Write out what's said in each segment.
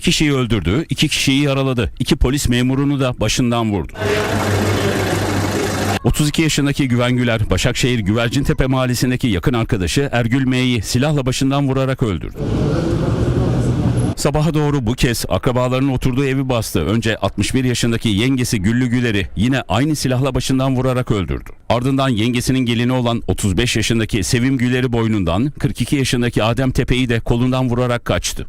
kişiyi öldürdü, iki kişiyi yaraladı. İki polis memurunu da başından vurdu. 32 yaşındaki Güven Güler, Başakşehir Güvercintepe mahallesindeki yakın arkadaşı Ergül M'yi silahla başından vurarak öldürdü. Sabaha doğru bu kez akrabalarının oturduğu evi bastı. Önce 61 yaşındaki yengesi Güllü Güler'i yine aynı silahla başından vurarak öldürdü. Ardından yengesinin gelini olan 35 yaşındaki Sevim Güler'i boynundan, 42 yaşındaki Adem Tepe'yi de kolundan vurarak kaçtı.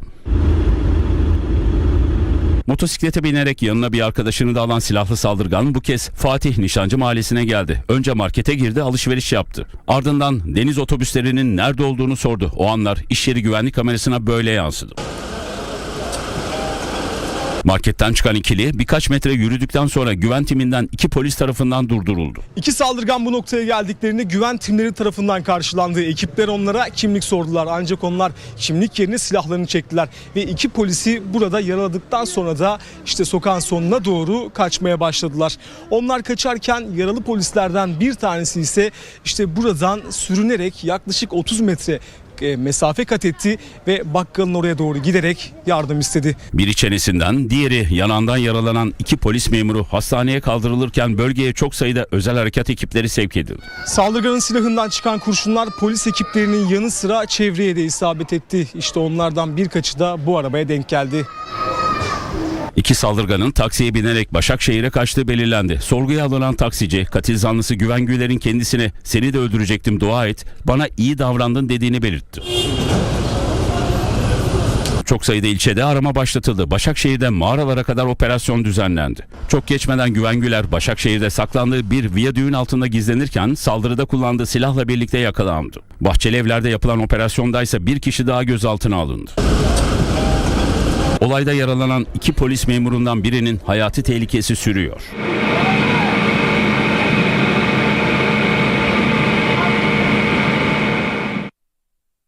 Motosiklete binerek yanına bir arkadaşını da alan silahlı saldırgan bu kez Fatih Nişancı Mahallesi'ne geldi. Önce markete girdi, alışveriş yaptı. Ardından deniz otobüslerinin nerede olduğunu sordu. O anlar iş yeri güvenlik kamerasına böyle yansıdı. Marketten çıkan ikili birkaç metre yürüdükten sonra güven timinden iki polis tarafından durduruldu. İki saldırgan bu noktaya geldiklerinde güven timleri tarafından karşılandı. Ekipler onlara kimlik sordular ancak onlar kimlik yerine silahlarını çektiler. Ve iki polisi burada yaraladıktan sonra da işte sokağın sonuna doğru kaçmaya başladılar. Onlar kaçarken yaralı polislerden bir tanesi ise işte buradan sürünerek yaklaşık 30 metre mesafe kat etti ve bakkalın oraya doğru giderek yardım istedi. Biri çenesinden, diğeri yanağından yaralanan iki polis memuru hastaneye kaldırılırken bölgeye çok sayıda özel harekat ekipleri sevk edildi. Saldırganın silahından çıkan kurşunlar polis ekiplerinin yanı sıra çevreye de isabet etti. İşte onlardan birkaçı da bu arabaya denk geldi. İki saldırganın taksiye binerek Başakşehir'e kaçtığı belirlendi. Sorguya alınan taksici, katil zanlısı Güven Güler'in kendisine seni de öldürecektim dua et, bana iyi davrandın dediğini belirtti. Çok sayıda ilçede arama başlatıldı. Başakşehir'de mağaralara kadar operasyon düzenlendi. Çok geçmeden Güven Güler, Başakşehir'de saklandığı bir viyadüğün altında gizlenirken saldırıda kullandığı silahla birlikte yakalandı. Bahçeli evlerde yapılan operasyonda ise bir kişi daha gözaltına alındı. Olayda yaralanan iki polis memurundan birinin hayati tehlikesi sürüyor.